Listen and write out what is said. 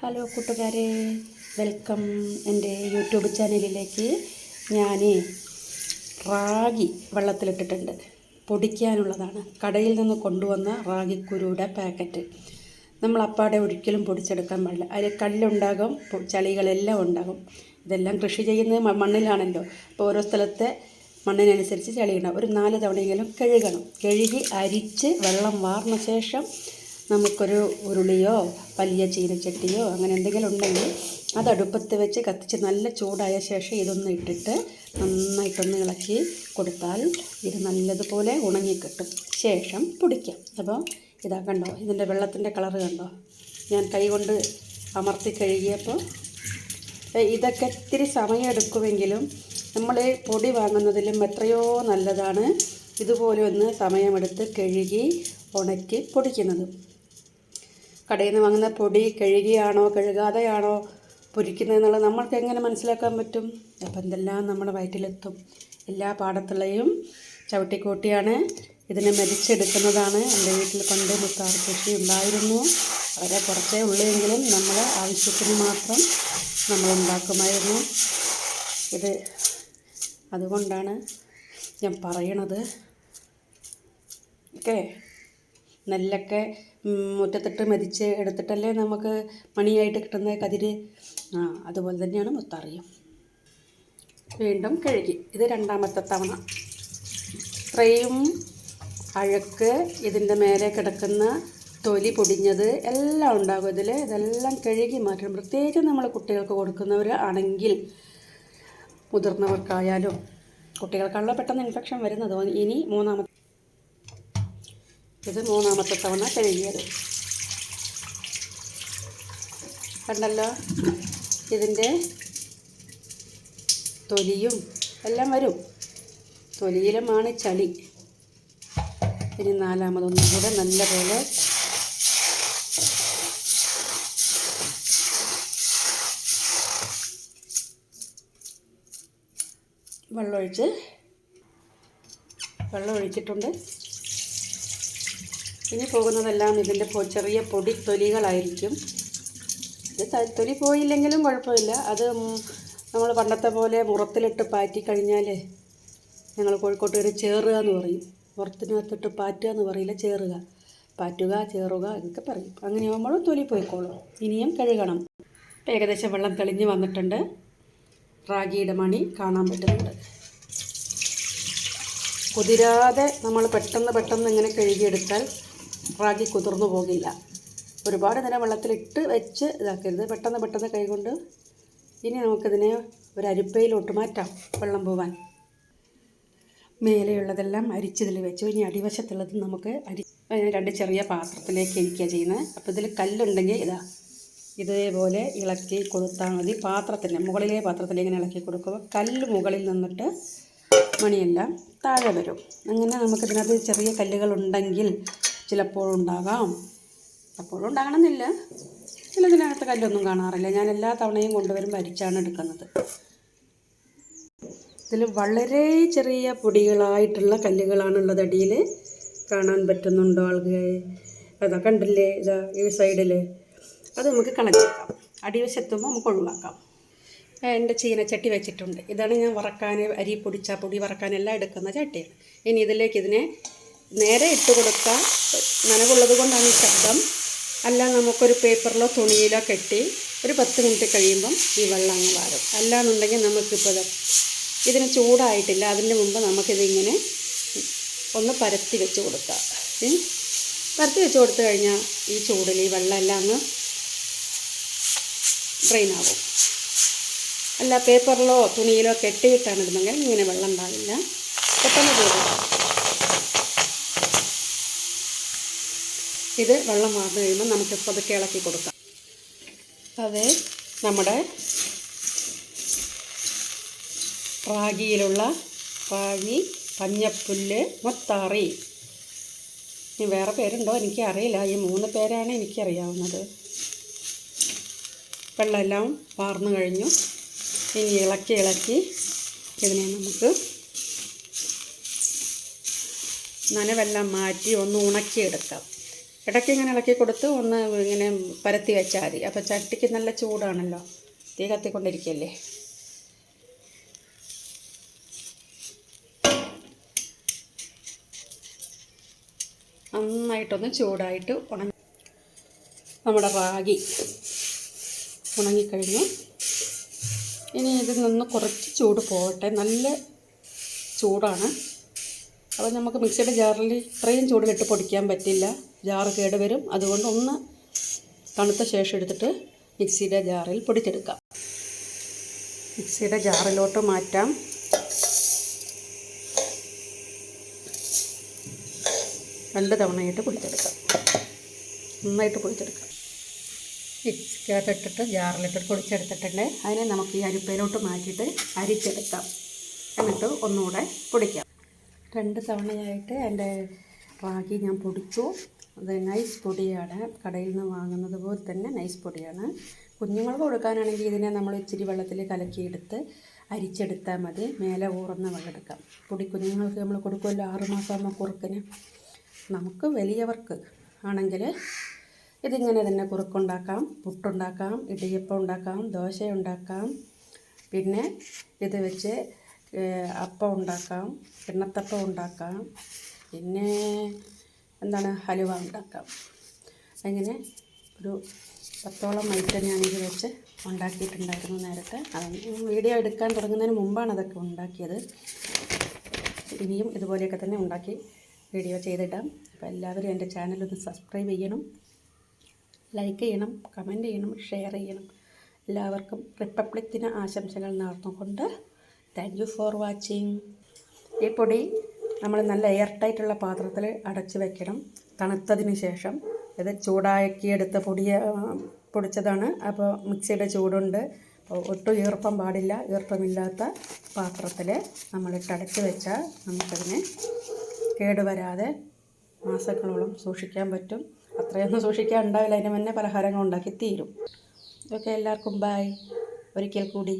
Hello കൂട്ടുകാരെ welcome എന്റെ YouTube ചാനലിലേക്ക്. ഞാൻ റാഗി വെള്ളത്തിലിട്ടിട്ടുണ്ട്. പൊടിക്കാനുള്ളതാണ്. കടയിൽ നിന്ന് കൊണ്ടുവന്ന റാഗിക്കുരുയുടെ പാക്കറ്റ്. നമ്മൾ അപ്പാടെ ഒരിക്കലും പൊടിച്ചെടുക്കാൻ പാടില്ല. അതിൽ കല്ലുണ്ടാകും ചളികളെല്ലാം ഉണ്ടാകും. ഇതെല്ലാം കൃഷി ചെയ്യുന്നത് മണ്ണിലാണല്ലോ. അപ്പോൾ ഓരോ സ്ഥലത്തെ മണ്ണിനനുസരിച്ച് ചളിയുണ്ടാകും ഒരു നാല് തവണയെങ്കിലും കഴുകണം. കഴുകി അരിച്ച് വെള്ളം വാർന്ന ശേഷം നമുക്കൊരു ഉരുളിയോ വലിയ ചീനച്ചട്ടിയോ അങ്ങനെ എന്തെങ്കിലും ഉണ്ടെങ്കിൽ അത് അടുപ്പത്ത് വെച്ച് കത്തിച്ച് നല്ല ചൂടായ ശേഷം ഇതൊന്ന് ഇട്ടിട്ട് നന്നായിട്ടൊന്ന് ഇളക്കി കൊടുത്താൽ ഇത് നല്ലതുപോലെ ഉണങ്ങിക്കിട്ടും ശേഷം പൊടിക്കാം. അപ്പോൾ ഇതാ കണ്ടോ ഇതിന്റെ വെള്ളത്തിന്റെ കളറ് കണ്ടോ? ഞാൻ കൈ കൊണ്ട് അമർത്തി കഴുകിയപ്പോൾ ഇതൊക്കെ ഇത്തിരി സമയമെടുക്കുമെങ്കിലും നമ്മൾ പൊടി വാങ്ങുന്നതിലും എത്രയോ നല്ലതാണ് ഇതുപോലെ ഒന്ന് സമയമെടുത്ത് കഴുകി ഉണക്കി പൊടിക്കുന്നത്. കടയിൽ നിന്ന് വാങ്ങുന്ന പൊടി കഴുകിയാണോ കഴുകാതെയാണോ പൊരിക്കുന്നതെന്നുള്ളത് നമ്മൾക്ക് എങ്ങനെ മനസ്സിലാക്കാൻ പറ്റും? അപ്പം എന്തെല്ലാം നമ്മുടെ വയറ്റിലെത്തും. എല്ലാ പാടത്തുള്ളയും ചവിട്ടിക്കൂട്ടിയാണ് ഇതിനെ മെതിച്ചെടുക്കുന്നതാണ്. എന്റെ വീട്ടിൽ പണ്ട് മുത്താർ കൃഷി ഉണ്ടായിരുന്നു. വളരെ കുറച്ചേ ഉള്ളെങ്കിലും നമ്മൾ ആവശ്യത്തിന് മാത്രം നമ്മൾ ഉണ്ടാക്കുമായിരുന്നു. ഇത് അതുകൊണ്ടാണ് ഞാൻ പറയണത്. ഓക്കെ. നെല്ലൊക്കെ മുറ്റത്തിട്ട് മെതിച്ച് എടുത്തിട്ടല്ലേ നമുക്ക് മണിയായിട്ട് കിട്ടുന്ന കതിര്? ആ അതുപോലെ തന്നെയാണ് മുത്താറിയും. വീണ്ടും കഴുകി. ഇത് രണ്ടാമത്തെ തവണ. ഇത്രയും അഴുക്ക് ഇതിന്റെ മേലെ കിടക്കുന്ന തൊലി പൊടിഞ്ഞത് എല്ലാം ഉണ്ടാകും ഇതിൽ ഇതെല്ലാം കഴുകി മാറ്റണം. പ്രത്യേകിച്ച് നമ്മൾ കുട്ടികൾക്ക് കൊടുക്കുന്നവർ ആണെങ്കിൽ മുതിർന്നവർക്കായാലും കുട്ടികൾക്കാണല്ലോ പെട്ടെന്ന് ഇൻഫെക്ഷൻ വരുന്നത്. ഇനി മൂന്നാമത്തെ ഇത് മൂന്നാമത്തെ തവണ കഴുകിയത്. കണ്ടല്ലോ? ഇതിന്റെ തൊലിയും എല്ലാം വരും. തൊലിയിലുമാണ് ചളി. ഇനി നാലാമതൊന്നും കൂടെ നല്ലപോലെ വെള്ളമൊഴിച്ച് വെള്ളം ഒഴിച്ചിട്ടുണ്ട് ഇനി പോകുന്നതെല്ലാം ഇതിന്റെ ചെറിയ പൊടി തൊലികളായിരിക്കും ഇത് തൊലി പോയില്ലെങ്കിലും കുഴപ്പമില്ല. അത് നമ്മൾ പണ്ടത്തെ പോലെ മുറത്തിലിട്ട് പാറ്റി കഴിഞ്ഞാൽ ഞങ്ങൾ കോഴിക്കോട്ടുകാർ ചേറുക എന്ന് പറയും. മുറത്തിനകത്തിട്ട് പാറ്റുക എന്ന് പറയില്ല ചേറുക. പാറ്റുക ചേറുക എന്നൊക്കെ പറയും. അങ്ങനെ ആകുമ്പോഴും തൊലി പോയിക്കോളും. ഇനിയും കഴുകണം. ഏകദേശം വെള്ളം തെളിഞ്ഞ് വന്നിട്ടുണ്ട്. റാഗിയുടെ മണി കാണാൻ പറ്റുന്നുണ്ട്. കുതിരാതെ നമ്മൾ പെട്ടെന്ന് പെട്ടെന്ന് ഇങ്ങനെ കഴുകിയെടുത്താൽ റാഗി കുതിർന്നു പോകില്ല. ഒരുപാട് നേരം വെള്ളത്തിലിട്ട് വെച്ച് ഇതാക്കരുത്. പെട്ടെന്ന് പെട്ടെന്ന് കൈകൊണ്ട് ഇനി നമുക്കിതിനെ ഒരു അരിപ്പയിലോട്ട് മാറ്റാം വെള്ളം പോവാൻ. മേലെയുള്ളതെല്ലാം അരിച്ചതിൽ വെച്ചു. ഇനി അടിവശത്തുള്ളത് നമുക്ക് അരി രണ്ട് ചെറിയ പാത്രത്തിലേക്ക് ഇരിക്കുക ചെയ്യുന്നത്. അപ്പോൾ ഇതിൽ കല്ലുണ്ടെങ്കിൽ ഇതാ ഇതേപോലെ ഇളക്കി കൊടുത്താൽ മതി. പാത്രത്തിന് മുകളിലെ പാത്രത്തിൽ ഇങ്ങനെ ഇളക്കി കൊടുക്കുമ്പോൾ കല്ല് മുകളിൽ നിന്നിട്ട് മണിയെല്ലാം താഴെ വരും. അങ്ങനെ നമുക്കിതിനകത്ത് ചെറിയ കല്ലുകൾ ഉണ്ടാകാം അപ്പോഴും ഉണ്ടാകണമെന്നില്ല ചിലതിനകത്ത് കല്ലൊന്നും കാണാറില്ല. ഞാൻ എല്ലാ തവണയും കൊണ്ടുവരുമ്പോൾ അരിച്ചാണ് എടുക്കുന്നത്. ഇതിൽ വളരെ ചെറിയ പൊടികളായിട്ടുള്ള കല്ലുകളാണുള്ളത് അടിയിൽ. കാണാൻ പറ്റുന്നുണ്ടോ ആൾക്ക്? അതാ കണ്ടില്ലേ? ഇതാ ഈ സൈഡിൽ. അത് നമുക്ക് കളഞ്ഞേക്കാം അടിവശത്തുമ്പോൾ നമുക്ക് ഒഴിവാക്കാം. എന്റെ ചീനച്ചട്ടി വെച്ചിട്ടുണ്ട്. ഇതാണ് ഞാൻ വറക്കാൻ അരി പൊടിച്ച പൊടി വറക്കാനെല്ലാം എടുക്കുന്ന ചട്ടിയാണ്. ഇനി ഇതിലേക്ക് ഇതിനെ നേരെ ഇട്ട് കൊടുക്കാം നനവുള്ളത് കൊണ്ടാണ് ഈ ശബ്ദം. അല്ല നമുക്കൊരു പേപ്പറിലോ തുണിയിലോ കെട്ടി ഒരു പത്ത് മിനിറ്റ് കഴിയുമ്പം ഈ വെള്ളം അങ്ങ് വാരും. അല്ലാന്നുണ്ടെങ്കിൽ നമുക്കിപ്പോൾ ഇത് ഇതിന് ചൂടായിട്ടില്ല. അതിന് മുമ്പ് നമുക്കിതിങ്ങനെ ഒന്ന് പരത്തി വെച്ച് കൊടുക്കാം. പരത്തി വെച്ച് കൊടുത്തു കഴിഞ്ഞാൽ ഈ ചൂടിൽ ഈ വെള്ളം എല്ലാം അങ്ങ് ഡ്രെയിൻ ആവും. അല്ല പേപ്പറിലോ തുണിയിലോ കെട്ടിയിട്ടാണ് ഇടുന്നെങ്കിൽ ഇങ്ങനെ വെള്ളം ഉണ്ടാവില്ല. പെട്ടെന്ന് പോകും ഇത് വെള്ളം വാർന്നു കഴിയുമ്പോൾ നമുക്ക് പതുക്കെ ഇളക്കി കൊടുക്കാം. അത്. നമ്മുടെ റാഗിയിലുള്ള റാഗി പഞ്ഞപ്പുല്ല് മൊത്താറി. ഇനി വേറെ പേരുണ്ടോ? എനിക്ക് അറിയില്ല ഈ മൂന്ന് പേരാണ് എനിക്കറിയാവുന്നത്. വെള്ളമെല്ലാം വാർന്നു കഴിഞ്ഞു. ഇനി ഇളക്കി ഇളക്കി ഇതിനെ നമുക്ക് നനവെല്ലാം മാറ്റി ഒന്ന് ഉണക്കിയെടുക്കാം. ഇടയ്ക്ക് ഇങ്ങനെ ഇളക്കി കൊടുത്ത് ഒന്ന് ഇങ്ങനെ പരത്തി വെച്ചാൽ മതി. അപ്പോൾ ചട്ടിക്ക് നല്ല ചൂടാണല്ലോ. തീ കത്തിക്കൊണ്ടിരിക്കുകയല്ലേ നന്നായിട്ടൊന്ന് ചൂടായിട്ട് ഉണങ്ങി നമ്മുടെ റാഗി ഉണങ്ങിക്കഴിഞ്ഞു. ഇനി ഇതിൽ നിന്ന് കുറച്ച് ചൂട് പോകട്ടെ. നല്ല ചൂടാണ്. അപ്പോൾ നമുക്ക് മിക്സിയുടെ ജാറിൽ ഇത്രയും ചൂടിലിട്ട് പൊടിക്കാൻ പറ്റില്ല. ജാറ് കേടുവരും അതുകൊണ്ട് ഒന്ന് തണുത്ത ശേഷം എടുത്തിട്ട് മിക്സിയുടെ ജാറിൽ പൊടിച്ചെടുക്കാം. മിക്സിയുടെ ജാറിലോട്ട് മാറ്റാം. രണ്ട് തവണയായിട്ട് പൊടിച്ചെടുക്കാം. നന്നായിട്ട് പൊടിച്ചെടുക്കാം. മിക്സിക്കകത്തിട്ടിട്ട് ജാറിലിട്ടിട്ട് പൊടിച്ചെടുത്തിട്ടുണ്ട്. അതിനെ നമുക്ക് ഈ അരിപ്പയിലോട്ട് മാറ്റിയിട്ട് അരിച്ചെടുക്കാം. എന്നിട്ട് ഒന്നുകൂടെ പൊടിക്കാം. രണ്ട് തവണയായിട്ട് എന്റെ റാഗി ഞാൻ പൊടിച്ചു. അത് നൈസ് പൊടിയാണ്. കടയിൽ നിന്ന് വാങ്ങുന്നത് പോലെ തന്നെ നൈസ് പൊടിയാണ്. കുഞ്ഞുങ്ങൾക്ക് കൊടുക്കാനാണെങ്കിൽ ഇതിനെ നമ്മൾ ഇച്ചിരി വെള്ളത്തിൽ കലക്കിയെടുത്ത് അരിച്ചെടുത്താൽ മതി. മേലെ ഊറുന്ന വെള്ളം എടുക്കാം. പൊടി കുഞ്ഞുങ്ങൾക്ക് നമ്മൾ കൊടുക്കുമല്ലോ ആറുമാസം ആകുമ്പോൾ കുറുക്കിന്. നമുക്ക് വലിയവർക്ക് ആണെങ്കിൽ ഇതിങ്ങനെ തന്നെ കുറുക്കുണ്ടാക്കാം. പുട്ടുണ്ടാക്കാം ഇടിയപ്പം ഉണ്ടാക്കാം ദോശ ഉണ്ടാക്കാം. പിന്നെ ഇത് വെച്ച് അപ്പം ഉണ്ടാക്കാം കിണ്ണത്തപ്പം ഉണ്ടാക്കാം പിന്നെ എന്താണ് ഹലുവ ഉണ്ടാക്കാം. അങ്ങനെ ഒരു പത്തോളം ഐറ്റം ഞാനിത് വെച്ച് ഉണ്ടാക്കിയിട്ടുണ്ടായിരുന്നു നേരത്തെ. വീഡിയോ എടുക്കാൻ തുടങ്ങുന്നതിന് മുമ്പാണ് അതൊക്കെ ഉണ്ടാക്കിയത്. ഇനിയും ഇതുപോലെയൊക്കെ തന്നെ ഉണ്ടാക്കി വീഡിയോ ചെയ്തിടാം. അപ്പോൾ എല്ലാവരും എന്റെ ചാനലൊന്ന് സബ്സ്ക്രൈബ് ചെയ്യണം ലൈക്ക് ചെയ്യണം കമന്റ് ചെയ്യണം ഷെയർ ചെയ്യണം. എല്ലാവർക്കും റിപ്പബ്ലിക് ദിന ആശംസകൾ നേർന്നുകൊണ്ട് താങ്ക് യു ഫോർ വാച്ചിങ് ഈ പൊടി നമ്മൾ നല്ല എയർ ടൈറ്റുള്ള പാത്രത്തിൽ അടച്ച് വെക്കണം. തണുത്തതിന് ശേഷം ഇത് ചൂടാക്കിയെടുത്ത പൊടിയ പൊടിച്ചതാണ്. അപ്പോൾ മിക്സിയുടെ ചൂടുണ്ട്. ഒട്ടും ഈർപ്പം പാടില്ല. ഈർപ്പമില്ലാത്ത പാത്രത്തിൽ നമ്മളിട്ട് അടച്ച് വെച്ചാൽ നമുക്കതിനെ കേടുവരാതെ മാസങ്ങളോളം സൂക്ഷിക്കാൻ പറ്റും. അത്രയൊന്നും സൂക്ഷിക്കാൻ ഉണ്ടാവില്ല. അതിന് മുന്നേ പലഹാരങ്ങൾ ഉണ്ടാക്കി തീരും. ഓക്കെ എല്ലാവർക്കും ബായ് ഒരിക്കൽ കൂടി.